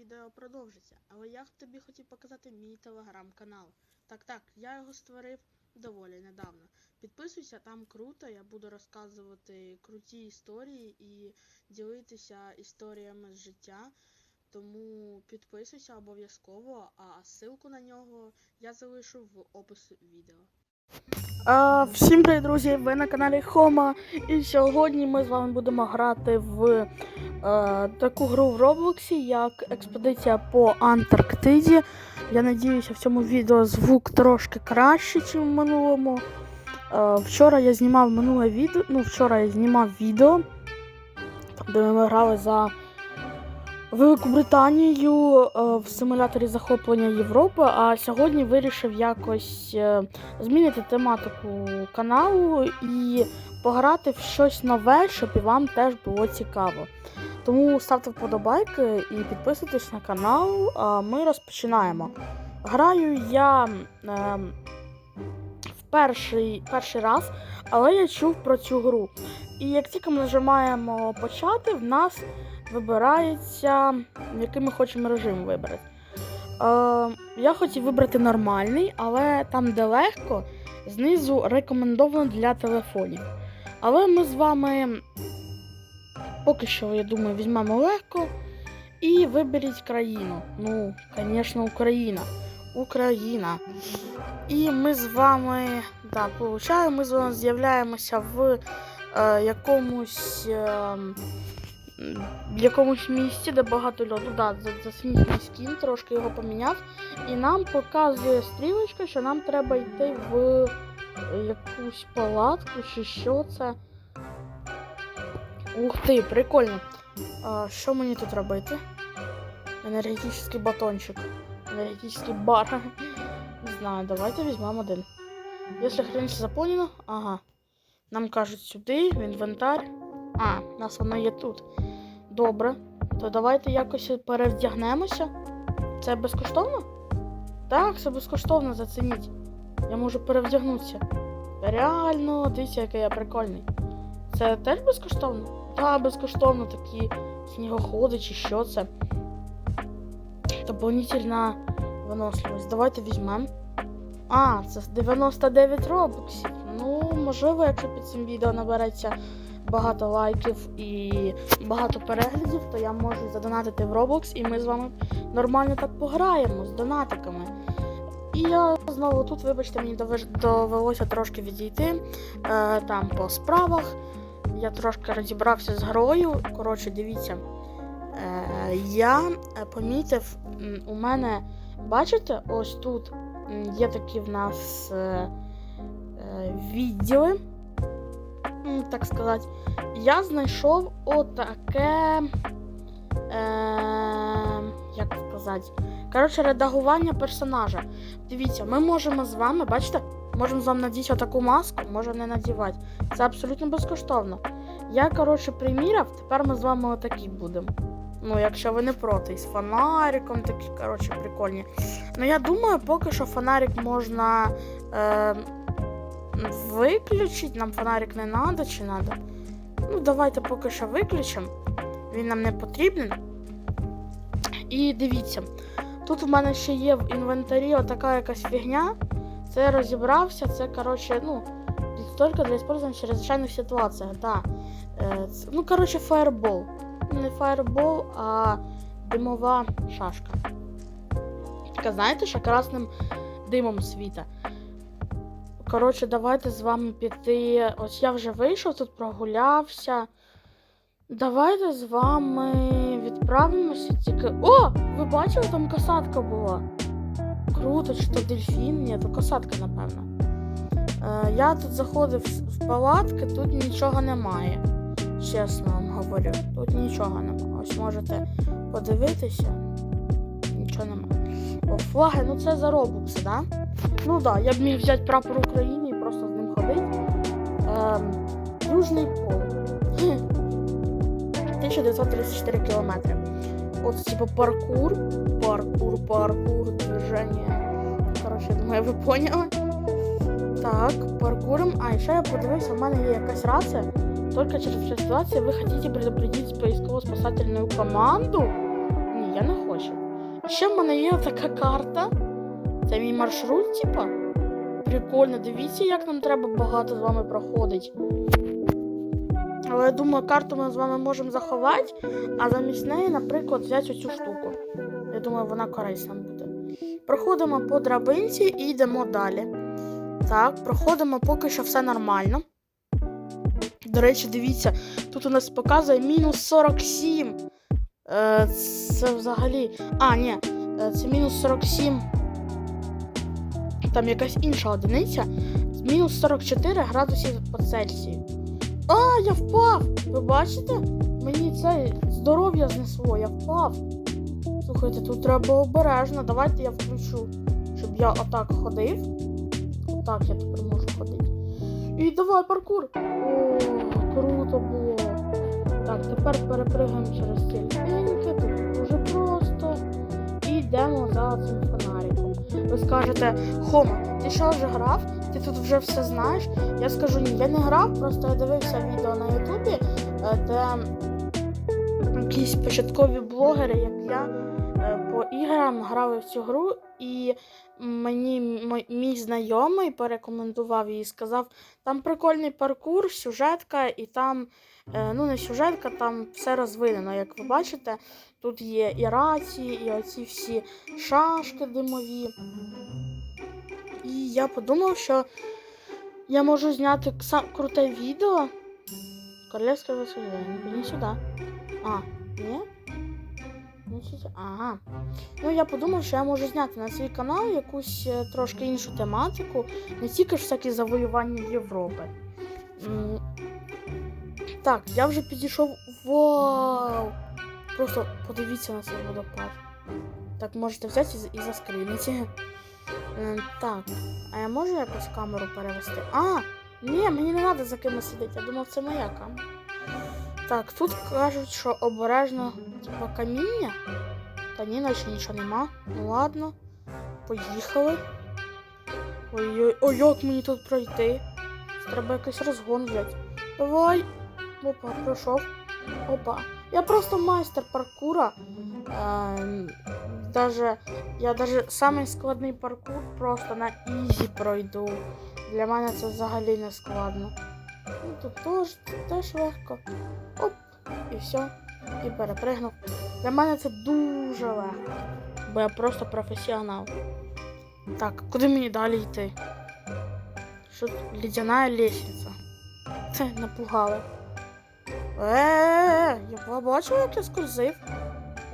відео продовжиться, але я тобі хотів показати мій телеграм-канал. Так, так, я його створив доволі недавно. Підписуйся, там круто, я буду розказувати круті історії і ділитися історіями з життя. Тому підписуйся обов'язково, а ссылку на нього я залишу в описі відео. А, всім привіт, друзі! Ви на каналі Хома. І сьогодні ми з вами будемо грати в е, таку гру в Роблоксі, як Експедиція по Антарктиді. Я надіюся, в цьому відео звук трошки краще, ніж в минулому. Е, вчора я знімав минуле відео. Ну, вчора я знімав відео, де ми грали за Велику Британію е, в симуляторі захоплення Європи, а сьогодні вирішив якось е, змінити тематику каналу і пограти в щось нове, щоб і вам теж було цікаво. Тому ставте вподобайки і підписуйтесь на канал. А ми розпочинаємо. Граю я е, в перший, перший раз, але я чув про цю гру. І як тільки ми нажимаємо почати, в нас вибирається, який ми хочемо режим вибрати. Е, я хотів вибрати нормальний, але там, де легко, знизу рекомендовано для телефонів. Але ми з вами поки що, я думаю, візьмемо легко і виберіть країну. Ну, звісно, Україна. Україна. І ми з вами, да, получаємо, ми з вами з'являємося в е, якомусь. Е, в якомусь місці, де багато льоду. Да, за- засміть мій скін, трошки його поміняв. І нам показує стрілочка, що нам треба йти в е, якусь палатку чи що це. Ух ти, прикольно. А, що мені тут робити? Енергетичний батончик. Енергетичний бар. Не знаю, давайте візьмемо один. Якщо храниться заповнено, ага. Нам кажуть сюди, в інвентар. А, у нас воно є тут. Добре. То давайте якось перевдягнемося. Це безкоштовно? Так, це безкоштовно, зацініть. Я можу перевдягнутися. Реально, дивіться, який я прикольний. Це теж безкоштовно? Так, безкоштовно такі снігоходи чи що це. Дополнительна виносливість. Давайте візьмемо. А, це 99 робоксів. Ну, можливо, якщо під цим відео набереться багато лайків і багато переглядів, то я можу задонатити в Roblox, і ми з вами нормально так пограємо з донатиками. І я знову тут, вибачте, мені довелося трошки відійти е, там по справах. Я трошки розібрався з грою. Коротше, дивіться. Е, я е, помітив, у мене, бачите, ось тут є такі в нас е, е, відділи, так сказати. Я знайшов отаке. Е, як сказати? Коротше, редагування персонажа. Дивіться, ми можемо з вами, бачите, можемо з вами надіти отаку маску, можемо не надівати. Це абсолютно безкоштовно. Я, коротше, приміряв, тепер ми з вами отакі будемо. Ну, якщо ви не проти, з фонариком такі, коротше, прикольні. Ну, я думаю, поки що фонарик можна е, виключити. Нам фонарик не треба чи треба. Ну, давайте поки що виключимо. Він нам не потрібен. І дивіться, тут у мене ще є в інвентарі отака якась фігня. Це я розібрався, це, коротше, ну, тільки для использования в чрезвичайних ситуаціях, да. Е, ну, коротше, фаербол. Не фаербол, а димова шашка. Така, знаєте, що красним димом світа. Коротше, давайте з вами піти. Ось я вже вийшов, тут прогулявся. Давайте з вами відправимося тільки. О! Ви бачили, там касатка була. Круто, чи то дельфін? Ні, то касатка, напевно. Е, я тут заходив в- палатки, тут нічого немає. Чесно вам говорю, тут нічого немає. Ось можете подивитися. Нічого немає. О, флаги, ну це за робокси, да? Ну да, я б міг взяти прапор України і просто з ним ходити. Ем, Южний пол. 1934 кілометри. От, типу, паркур. Паркур, паркур, движення. Коротше, думаю, ви поняли. Так, паркуром. А, ще я подивився, в мене є якась рація. Только через ситуацию вы хотите предупредить поисково-спасательную команду? Ні, я не хочу. Ще в мене є така карта. Це мій маршрут, типа. Прикольно, дивіться, як нам треба багато з вами проходить. Але я думаю, карту ми з вами можемо заховати, а замість неї, наприклад, взяти оцю штуку. Я думаю, вона корисна буде. Проходимо по драбинці і йдемо далі. Так, проходимо поки що все нормально. До речі, дивіться, тут у нас показує мінус 47. Е, це взагалі. А, ні, е, це мінус 47. Там якась інша одиниця. Мінус 44 градусів по Цельсію. А, я впав! Ви бачите? Мені це здоров'я знесло, я впав. Слухайте, тут треба обережно. Давайте я включу, щоб я отак ходив. Отак я тепер можу ходити. І давай паркур. О, круто було. Так, тепер перепригаємо через ці ліпеньки, тут дуже просто. І йдемо за цим фонариком. Ви скажете, Хома, ти що вже грав? Ти тут вже все знаєш? Я скажу ні, я не грав, просто я дивився відео на Ютубі, е, де якісь початкові блогери, як я, е, по іграм грали в цю гру, і мені мій знайомий порекомендував її, сказав, там прикольний паркур, сюжетка, і там, е, ну не сюжетка, там все розвинено. Як ви бачите, тут є і рації, і оці всі шашки димові. І я подумав, що я можу зняти круте відео. Королевське веселення. Не сюди. А, ні? Ага. Ну, я подумав, що я можу зняти на свій канал якусь е, трошки іншу тематику, не тільки ж всякі завоювання Європи. Так, я вже підійшов. Вау! Просто подивіться на цей водопад. Так, можете взяти і і. Е, Так, а я можу якось камеру перевести? А, ні, мені не треба за кимось сидіти. Я думав, це моя камера. Так, тут кажуть, що обережно типа каміння. Та ні, наче нічого нема. Ну ладно. Поїхали. Ой-ой, ой, як мені тут пройти? Треба якийсь розгон взяти. Давай. Опа, пройшов. Опа. Я просто майстер паркура. Ем, даже, я даже самий складний паркур просто на ізі пройду. Для мене це взагалі не складно. Ну, тут теж, теж легко. Оп, і все. І перепригнув. Для мене це дуже легко. Бо я просто професіонал. Так, куди мені далі йти? Що тут? Лідяна лестниця. Це напугали. Е, я бачив, як я скользив.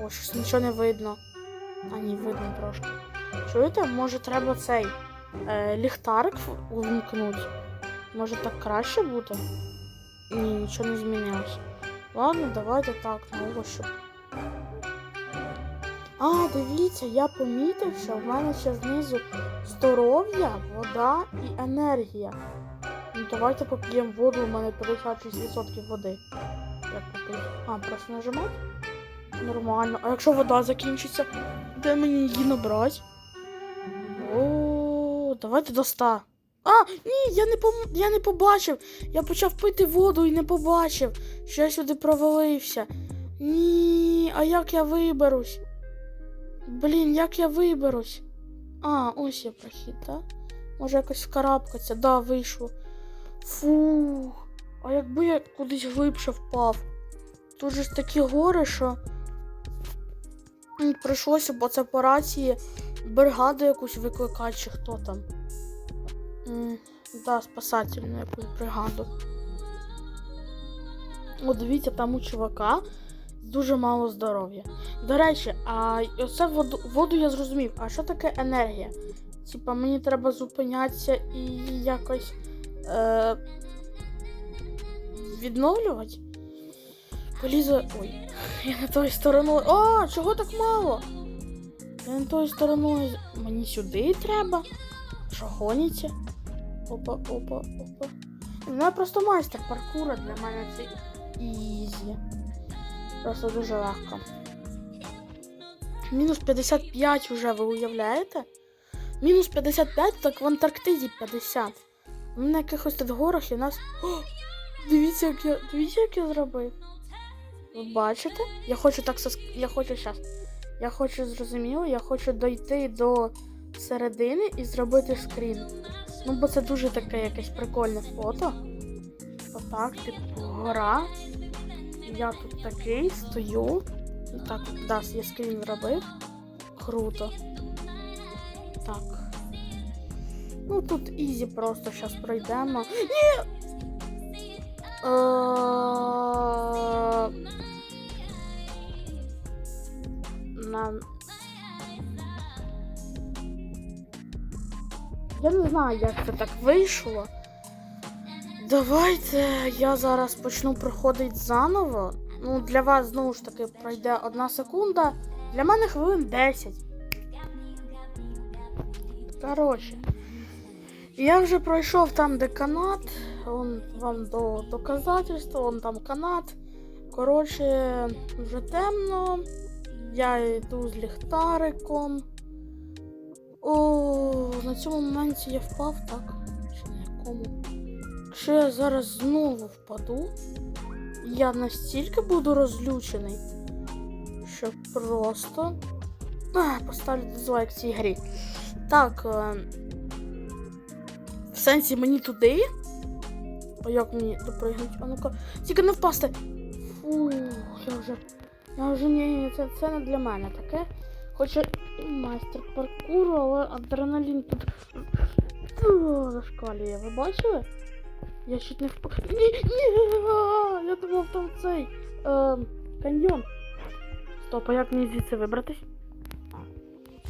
О, щось нічого не видно. А ні, видно трошки. Чуєте, може треба цей е, ліхтарик увімкнути? Може так краще буде? Ні, нічого не змінилось. Ладно, давайте так, на ощупь. А, дивіться, я помітив, що в мене ще знизу здоров'я, вода і енергія. Ну давайте поп'ємо воду, у мене 56% води. Як? А, просто нажимати? Нормально. А якщо вода закінчиться, де мені її набрати? О, давайте до 100. А, ні, я не пом... я не побачив. Я почав пити воду і не побачив, що я сюди провалився. Ні, а як я виберусь? Блін, як я виберусь? А, ось є прохід, так? Може якось вкарабкатися, да, вийшло. Фух. А якби я кудись глибше впав? Тут же ж такі гори, що прийшлося, по рації бригаду якусь викликати, чи хто там. Да, спасательну якусь бригаду. О, дивіться, там у чувака дуже мало здоров'я. До речі, а оце воду, воду я зрозумів. А що таке енергія? Типа мені треба зупинятися і якось е, відновлювати? Полізу. Ой, я не тою стороною. О, чого так мало? Я не тою стороною. з- Мені сюди треба. Що гоніться? Опа, опа, опа. Ну, я просто майстер паркура для мене це ізі. Просто дуже легко. Мінус 55 вже, ви уявляєте? Мінус 55, так в Антарктиді 50. Ми на якихось тут горах і нас. О, дивіться, як я. Дивіться, як я зробив. Ви бачите? Я хочу так сос... Я хочу щас. Я хочу зрозуміло, я хочу дойти до середини і зробити скрін. Ну, бо це дуже таке якесь прикольне фото. Отак, типу, гора. Я тут такий стою. Так, да, я скрін зробив. Круто. Так. Ну тут ізі просто зараз пройдемо. Ні! Е, Нам. Я не знаю, як це так вийшло. Давайте я зараз почну проходити заново. Ну, для вас знову ж таки пройде одна секунда. Для мене хвилин 10. Коротше. Я вже пройшов там, де канат. Он вам до доказательства, он там канат. Коротше, вже темно. Я йду з ліхтариком. О, на цьому моменті я впав, так? Чи на якому? Якщо я зараз знову впаду, я настільки буду розлючений, що просто. А, поставлю дизлайк цій грі. Так. Сенсі мені туди. А як мені допригнути? А ну-ка. Тільки не впасти. Фу, я вже. Я вже ні, це, це не для мене таке. Хоча і майстер паркуру, але адреналін тут Ту, зашкалює. Ви бачили? Я чуть не впав. Ні, ні, я думав там цей е, каньйон. Стоп, а як мені звідси вибратись?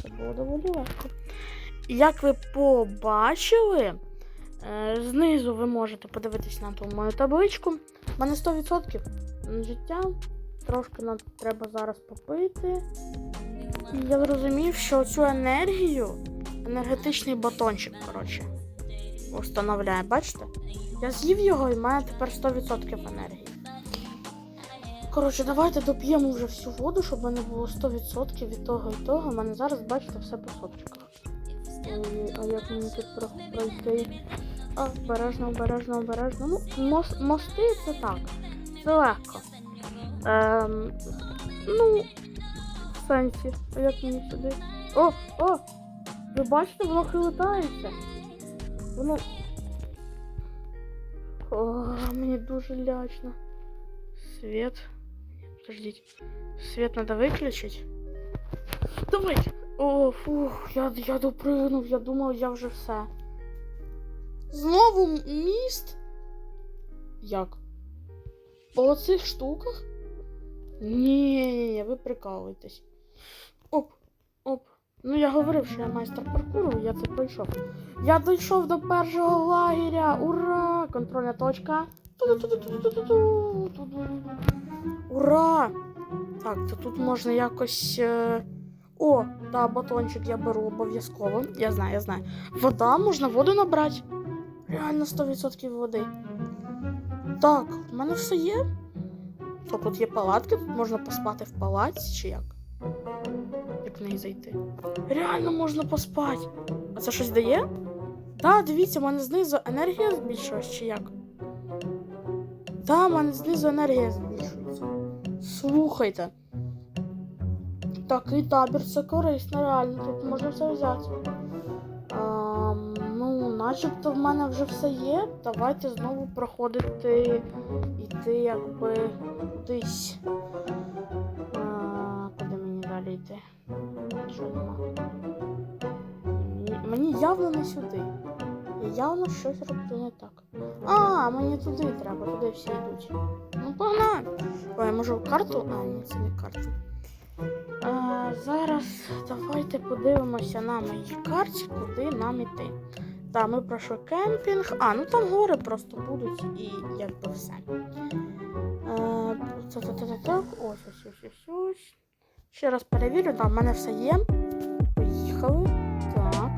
Це було доволі легко. Як ви побачили, знизу ви можете подивитись на ту мою табличку. У мене 100% життя. Трошки нам треба зараз попити. І я зрозумів, що цю енергію, енергетичний батончик, коротше, установляє. Бачите? Я з'їв його і в тепер 100% енергії. Коротше, давайте доп'ємо вже всю воду, щоб мене було 100% від того і того. У мене зараз, бачите, все по сотчиках. Ой, а як мені тут про- пройти? А, обережно, обережно, обережно. Ну, мос- мости це так. Це легко. Ем, ну, в сенсі. А як мені сюди? О, о! Ви бачите, воно хилитається. Воно. О, мені дуже лячно. Свет. Подождите. Свет надо выключить. Давай! О, фух, я, я допригнув, я думав, я вже все. Знову міст? Як? По цих штуках? Ні, ні, ні, ви прикалуєтесь. Оп, оп. Ну я говорив, що я майстер паркуру, я це пройшов. Я дійшов до першого лагеря. Ура! Контрольна точка. Ура! Так, то тут можна якось. е, О, да, батончик я беру обов'язково. Я знаю, я знаю. Вода, можна воду набрати. Реально 100% води. Так, в мене все є. Що тут є палатки, тут можна поспати в палаці чи як? Як в неї зайти? Реально можна поспати. А це щось дає? Так, дивіться, в мене знизу енергія збільшилась чи як? Так, в мене знизу енергія збільшується. Слухайте. Такий табір це корисно, реально, тут можна все взяти. А, ну, начебто в мене вже все є. Давайте знову проходити, іти якби кудись. А, куди мені далі йти? Мені, явно не сюди. Я явно щось роблю не так. А, мені туди треба, туди всі йдуть. Ну, погнали. Ой, може карту? А, ні, це не карта. А, зараз давайте подивимося на моїй карті, куди нам іти. Так, ми пройшли кемпінг. А, ну там гори просто будуть і якби все. Е, Так, ось, ось, ось, ось, ось. Ще раз перевірю, там в мене все є. Поїхали. Так.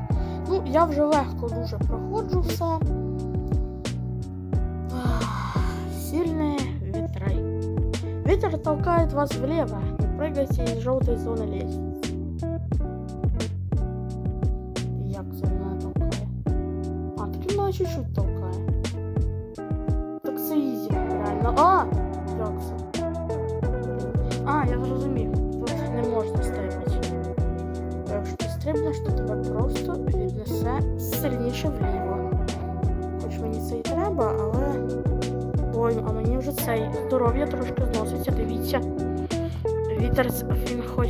Ну, я вже легко дуже проходжу все. Ах, Сильные ветры. Ветер толкает вас влево Не прыгайте из желтой зоны лестницы. Як це мене толкає? А, так він мене чуть-чуть толкає. Так це ізі, реально. А! Як це? А, я зрозумів. Тут не можна стрибати. стрибнеш, то тебе просто віднесе сильніше вліво. Хоч мені це і треба, але. Ой, а мені вже цей здоров'я трошки зноситься, дивіться. Вітер він хоч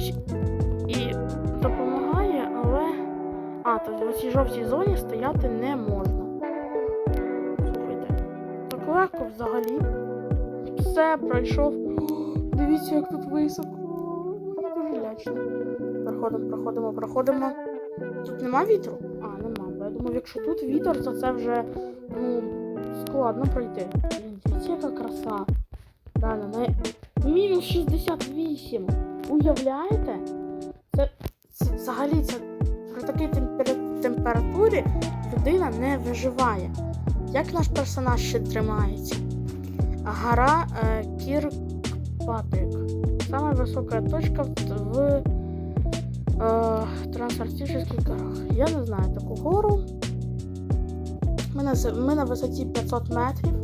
і допомагає, але. А, то в цій жовтій зоні стояти не можна. Слухайте. Так легко взагалі. Все, пройшов. Дивіться, як тут високо. Дуже лячно. Проходимо, проходимо, проходимо. Тут нема вітру? А, нема. Бо я думав, якщо тут вітер, то це вже ну, складно пройти. Дивіться, яка краса. Реально, не... мінус 68. Уявляєте? Це, це взагалі це при такій темпер- температурі людина не виживає. Як наш персонаж ще тримається? Гора е, Кіркпатрик. Саме висока точка в е, Трансарктичних горах. Я не знаю таку гору. Ми на, ми на висоті 500 метрів.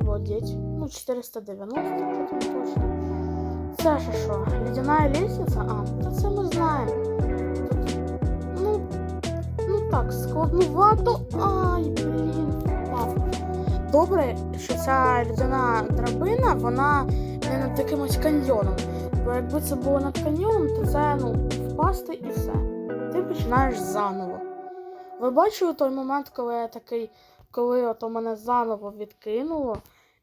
Обалдеть. Ну, 490, точно. Це ще що? Ледяна лестниця? А, та це ми знаємо. Ну, ну так, складнувато. Ай, блін, впав. Добре, що ця льодяна драбина, вона не над якимось каньйоном. Бо якби це було над каньйоном, то це ну, впасти і все. Ти починаєш заново. Ви бачили той момент, коли я такий, коли ото мене заново відкинуло.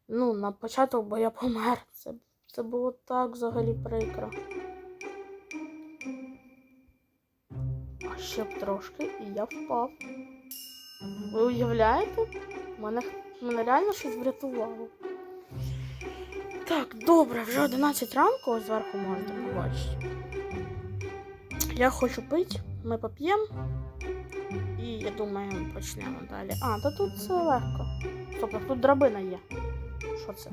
Ну, на початок, бо я помер. Це, це було так взагалі прикро. А ще б трошки, і я впав. Ви уявляєте? Мене, мене реально щось врятувало. Так, добре, вже 11 ранку, ось зверху можете побачити. Я хочу пити, ми поп'ємо. І я думаю, почнемо далі. А, та тут все легко. Тобто тут драбина є. Що це?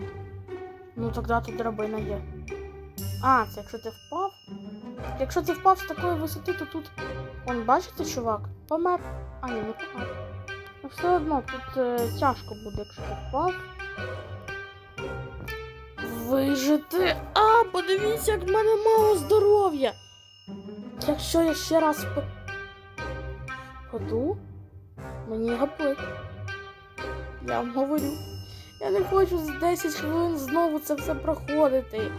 Ну тоді тут драбина є. А, це якщо ти впав. Якщо ти впав з такої висоти, то тут. Вон, бачите, чувак? Помер. А, ні, не помер. Ну все одно тут е, тяжко буде, якщо ти впав. Вижити. А, подивіться, як в мене мало здоров'я. Якщо я ще раз вп... Ходу, мені гаплик. Я вам говорю. Я не хочу з 10 хвилин знову це все проходити.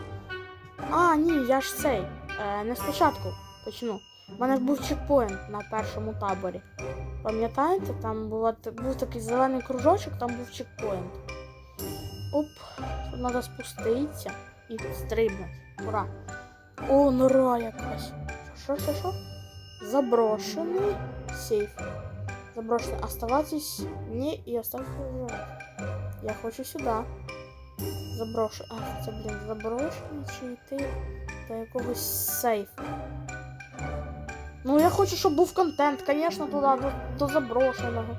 А, ні, я ж цей. Е, не спочатку почну. У мене ж був чекпоінт на першому таборі. Пам'ятаєте, там була, був такий зелений кружочок, там був чекпоінт. Оп, треба спуститися і стрибнути. Ура! О, нора якась. Що, що, що? Заброшений сейф. Заброшений. Оставайтесь не и оставьте выживать. Я хочу сюда. Заброшу. А, це, блін, заброшений чи йти до якогось сейфу. Ну, я хочу, щоб був контент, звісно, туди, до, до заброшеного.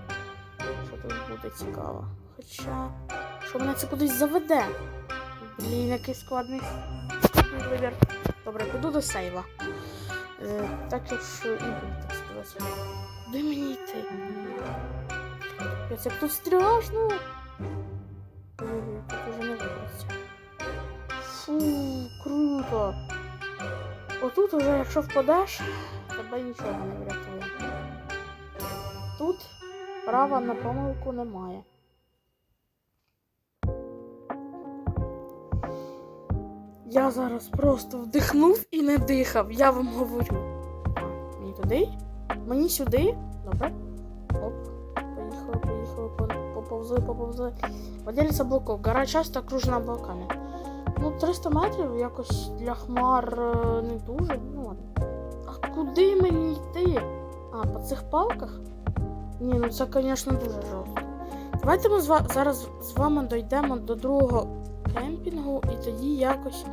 Що тут буде цікаво. Хоча, що мене це кудись заведе. Блін, який складний вибір. Добре, піду до сейва. Е, так що і буду, так сказати. Куди мені йти? Капець, як тут страшно. Тут уже не вибратися. Фу, круто. Отут уже, якщо впадеш, тебе нічого не врятує. Тут права на помилку немає. Я зараз просто вдихнув і не дихав, я вам говорю. Мені туди? Мені сюди? Добре. Поповзли, поповзли. Владелиця блоков. Гора часто окружена облаками. Ну, 300 метрів якось для хмар е, не дуже. Ну. А куди мені йти? А, по цих палках? Ні, ну це, звісно, дуже жорстко. Давайте ми зараз з вами дійдемо до другого кемпінгу і тоді якось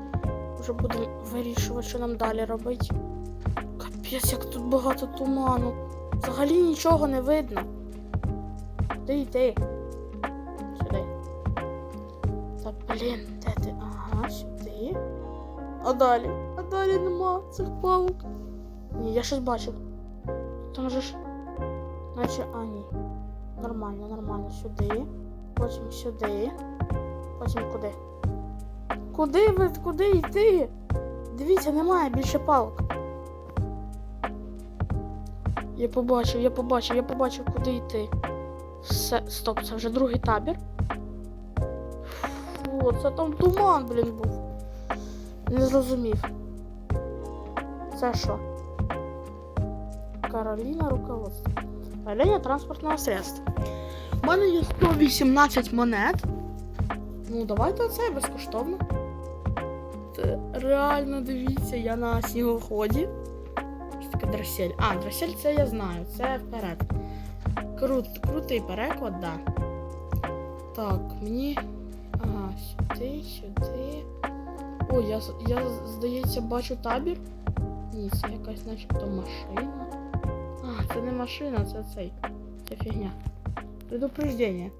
вже будемо вирішувати, що нам далі робити. Капець, як тут багато туману. Взагалі нічого не видно. Куди йти? Та блін, де ти? Ага, сюди. А далі? А далі нема цих палок. Ні, я щось бачив. Там же ж. Наче, а ні. Нормально, нормально. Сюди. Потім сюди. Потім куди? Куди ви? Куди йти? Дивіться, немає більше палок. Я побачив, я побачив, я побачив, куди йти. Все, стоп, це вже другий табір. Фу, це там туман, блін, був. Не зрозумів. Це що? Кароліна руководство. Управління транспортного средства. У мене є 118 монет. Ну, давайте оце безкоштовно. Це реально дивіться, я на снігоході. Що таке дросель? А, дросель це я знаю, це вперед. Крут, крутий переклад, да. Так, мені. Ага, сюди, сюди. О, я, з- я здається, бачу табір. Ні, це якась начебто машина. А, це не машина, це цей. Це фігня. Предупреждение.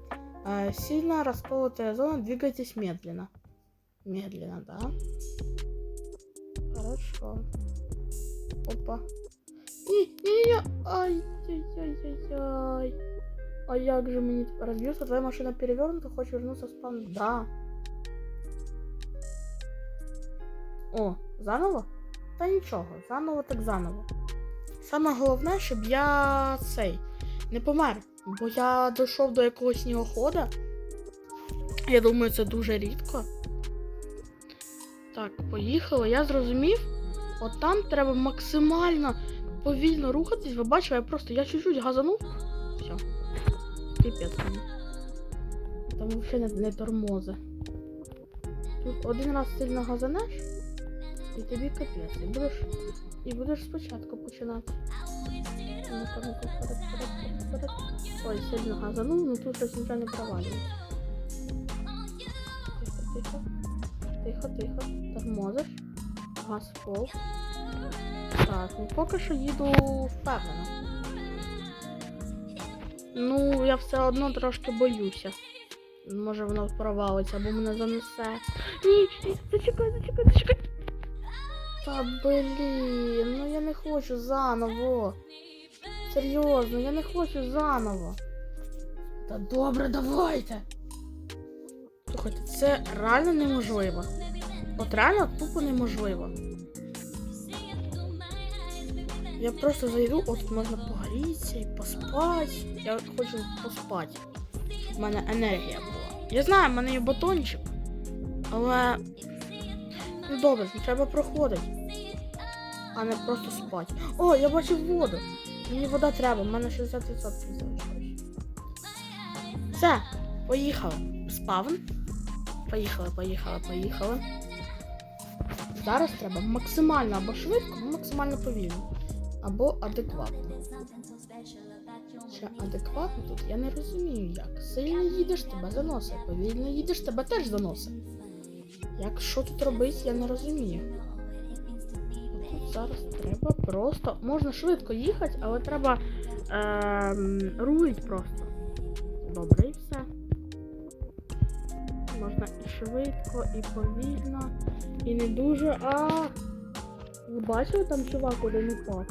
А, сильно расколотая зона, двигайтесь медленно. Медленно, да? Хорошо. Опа. Ні, ні, ні. Ай-яй-яй-яй-яй. А як же мені тепер розб'юся? Твоя машина перевернута, хочеш вернуться в спам? Да. О, заново? Та нічого, заново так заново. Саме головне, щоб я цей не помер. Бо я дійшов до якогось снігохода. Я думаю, це дуже рідко. Так, поїхали. Я зрозумів. От там треба максимально повільно рухатись. Ви бачили, я просто я чуть-чуть газанув. Все. Піпець. Там взагалі не, не тормози. Тут один раз сильно газанеш, і тобі капець. І будеш, і будеш спочатку починати. Ну-ка, ну-ка. Ой, сильно газанув, ну тут щось нічого не провалюється. Тихо, тихо. Тихо, тихо. Тормозиш. Газ пол. Так, ну поки що їду впевнено. Ну, я все одно трошки боюся. Може воно провалиться або мене занесе. Ні, зачекай, зачекай, зачекай. Та блін, ну я не хочу заново. Серйозно, я не хочу заново. Та добре, давайте. Слухайте, це реально неможливо. От реально тупо неможливо. Я просто зайду, от можна погрітися і поспати. Я хочу поспати. В мене енергія була. Я знаю, в мене є батончик. Але. Ну добре, треба проходити. А не просто спати. О, я бачив воду. Мені вода треба, в мене 60% залишилось. Все, поїхали. Спавн. Поїхали, поїхали, поїхали. Зараз треба максимально або швидко, або максимально повільно. Або адекватно. Ще адекватно тут я не розумію як. Сильно їдеш, тебе заносить. Повільно їдеш, тебе теж заносить. Як що тут робити, я не розумію. Тут зараз треба просто. Можна швидко їхати, але треба ем, рулить просто. Добре, і все. Можна і швидко, і повільно, і не дуже. А ви бачили там чувак один упав?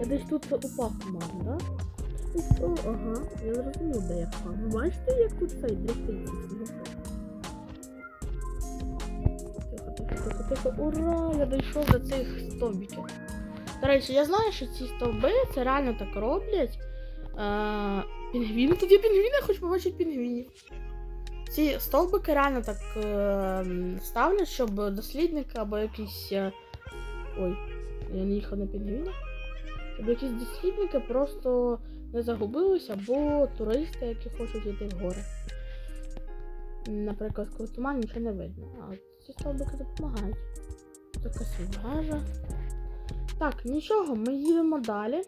Я десь тут упав, по-моєму, да? І що? Ага, я зрозумів, де я впав. Ви бачите, як тут цей дрифтить тихо. Ура! Я дійшов до цих стовбиків. До речі, я знаю, що ці стовби це реально так роблять. Е, пінгвіни. Є пінгвіни, я хочу побачити пінгвінів. Ці стовбики реально так е, ставлять, щоб дослідники або якісь. е, Ой, я не їхав на пінгвіна. Щоб якісь дослідники просто не загубилися, або туристи, які хочуть йти в гори. Наприклад, коли туман нічого не видно. А ці стовбики допомагають. Така свіжа. Так, нічого, ми їдемо далі.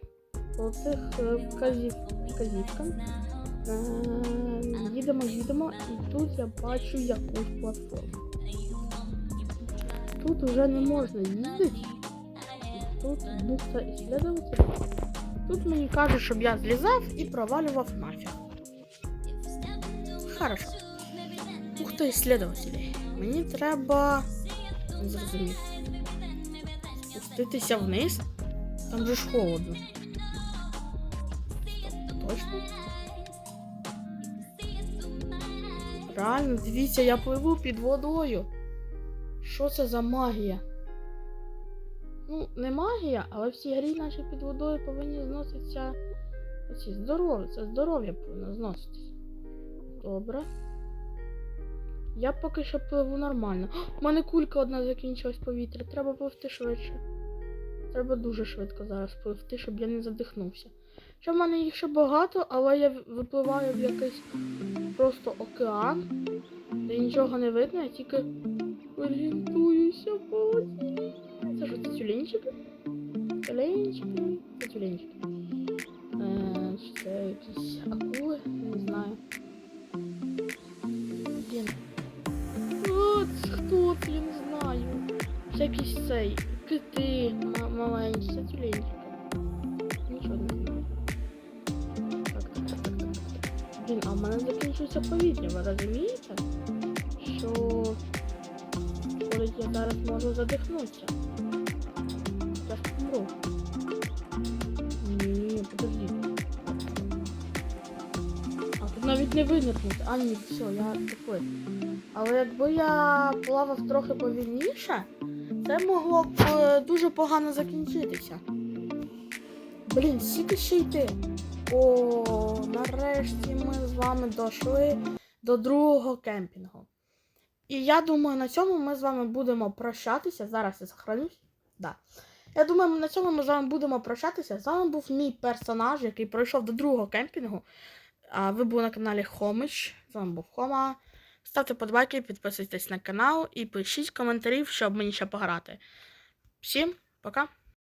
По цих е, вказів, вказівкам. Е, їдемо, їдемо, і тут я бачу якусь платформу. Тут вже не можна їздити. Тут бухта ісследователь. Тут мені кажуть, щоб я злізав і провалював нафіг. Хорошо. Бухта ісследователей. Мені треба. Не зрозумів. Спуститися вниз. Там же ж холодно. Стоп, точно? Реально, дивіться, я пливу під водою. Що це за магія? Ну, не магія, але в цій грі наче під водою повинні зноситися оці здоров'я. Це здоров'я повинно зноситися. Добре. Я поки що пливу нормально. У мене кулька одна закінчилась повітря. Треба пливти швидше. Треба дуже швидко зараз пливти, щоб я не задихнувся. Що в мене їх ще багато, але я випливаю в якийсь просто океан, де нічого не видно, я тільки орієнтуюся по воді. Це що, це тюленчики? Тюленчики, це тюленчики. Е, чи це якісь акули, не знаю. Якийсь цей. Кити ма- маленькі, це тюленчики. Нічого не знаю. Так, так, так, так, так. Блін, а в мене закінчується повітря, ви розумієте? Що коли я зараз можу задихнутися. Я помру. Ні, подожди. А тут навіть не винирнути. А ні, все, я тупий. Але якби я плавав трохи повільніше, це могло б е, дуже погано закінчитися. Блін, скільки ще йти. О, нарешті ми з вами дійшли до другого кемпінгу. І я думаю, на цьому ми з вами будемо прощатися. Зараз я сохранюсь. Да. Я думаю, на цьому ми з вами будемо прощатися. З вами був мій персонаж, який пройшов до другого кемпінгу. А ви були на каналі Хомич. З вами був Хома. Ставте подбайки, підписуйтесь на канал і пишіть коментарі, щоб мені ще пограти. Всім пока!